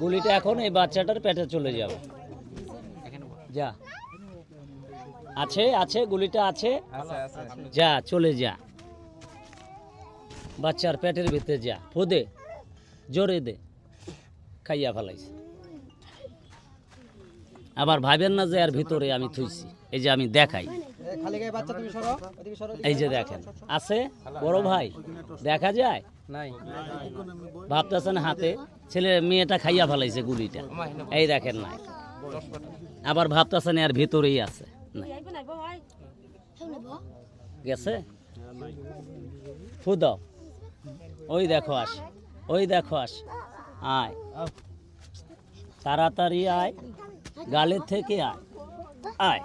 গুলিটা এখন এই বাচ্চাটার পেটে চলে যাবে। যা। আছে আছে গুলিটা আছে। যা চলে যা। বাচ্চার পেটের ভিতরে যা। ফোদে জোরে দে। খাইয়া ফেলাইছে। আবার ভাবেন না যে আর ভিতরে আমি থুইছি। এই যে আমি দেখাই। এই যে দেখেন, আছে? বড় ভাই, দেখা যায়? নাই। ভাবতেছেন হাতে, ছেলে মেয়েটা খাইয়া ফেলাইছে গুলিটা। এই দেখেন নাই। আবার ভাবতেছেন এর ভিতরেই আছে। গেছে? ফুদাও। ওই দেখো আস, ওই দেখো আস। আয়। তাড়াতাড়ি আয়। গালের থেকে আয়। আয়।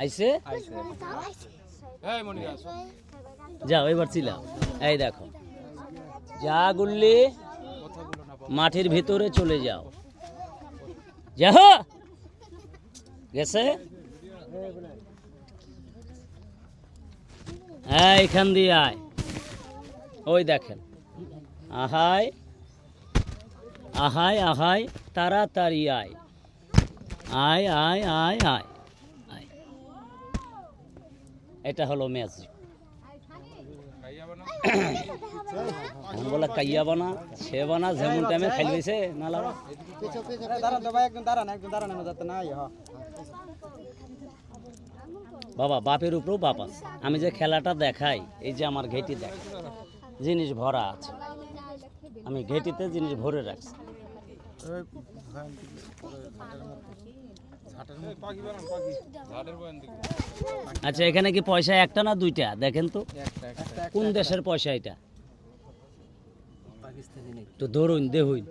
আইসে? যাও এবার ছিলাম এই দেখো। যা গুল্লি মাটির ভিতরে চলে যাও। যাও গেছে? হ্যাঁ এখান দিয়ে আয়। ওই দেখেন। আহাই আহাই আহাই তাড়াতাড়ি আয়। আয় আয় আয় আয়। এটা হলো ম্যাজিক বলে কাইয়া বানা, সে বানা, যেমন টাইমে খাইলেছে না বাবা, বাপের উপরেও বাপ আছে। আমি যে খেলাটা দেখাই, এই যে আমার ঘেটি দেখ, জিনিস ভরা আছে। আমি ঘেটিতে জিনিস ভরে রাখছি। আচ্ছা এখানে কি পয়সা একটা না দুইটা? দেখেন তো। কোন দেশের পয়সা এটা? তো ধরুন দেখুন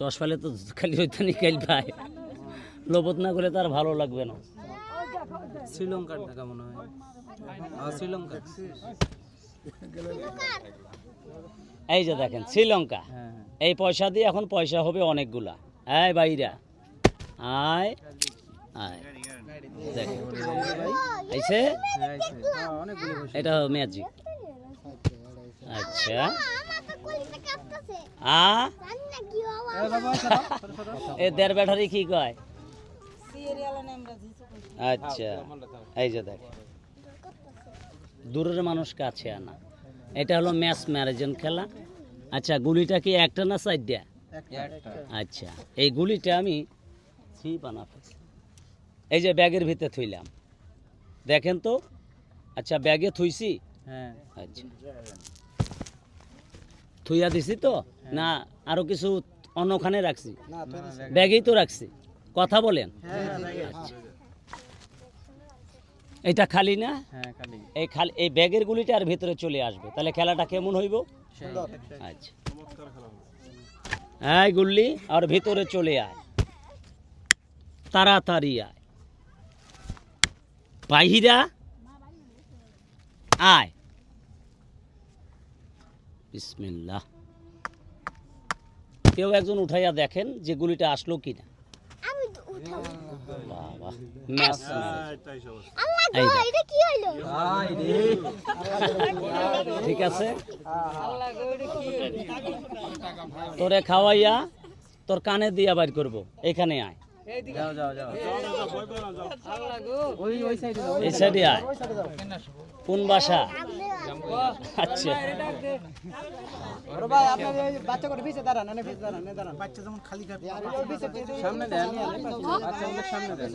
দশ ফেলে তো খালি ওইখানে কাল ভাই। লোবত না করে তার ভালো লাগবে না। শ্রীলঙ্কার টাকা মনে হয়। হ্যাঁ শ্রীলঙ্কা। এই যে দেখেন শ্রীলঙ্কা। হ্যাঁ এই পয়সা দিয়ে এখন পয়সা হবে অনেকগুলা। এই বাইরা আয়। আইছে? হ্যাঁ এটা ম্যাজিক। আচ্ছা। আ? এ ব্যাটারি কি কয়? আচ্ছা। এই যে দেখ। দূরের মানুষ কাছে আনা। এটা হলো ম্যাচ ম্যারেজন খেলা। আচ্ছা গুলিটা কি একটা না সাইড একটা। আচ্ছা। এই গুলিটা আমি। এই যে ব্যাগের ভিতরে থুইলাম। দেখেন তো? আচ্ছা ব্যাগে থুইছি? হ্যাঁ। আচ্ছা। থুইয়া দিছি তো? না আরও কিছু অন্যখানে রাখছি? না ব্যাগেই তো রাখছি। কথা বলেন। আচ্ছা। এটা খালি না? হ্যাঁ এই খালি এই ব্যাগের গুলিটা আর ভিতরে চলে আসবে। তাহলে খেলাটা কেমন হইব? সুন্দর আচ্ছা। এই গুল্লি আর ভিতরে চলে আয়। তাড়াতাড়ি আয়। বাহিরা? আয়। বিসমিল্লাহ। কেউ একজন উঠাইয়া দেখেন যে গুলিটা আসলো কিনা। ঠিক আছে? তোরে খাওয়াইয়া তোর কানে দিয়া বাইর করব। এখানে আয়। যাও যাও যাও ওই ওই সাইডে যাও এই সাইডে আয় কোন বাসা আচ্ছা বড় ভাই আপনি ওই বাচ্চা করে পিছে দাঁড়ান না পিছে দাঁড়ান না দাঁড়ান বাচ্চা যেমন খালি খাবে সামনে দেন সামনে দেন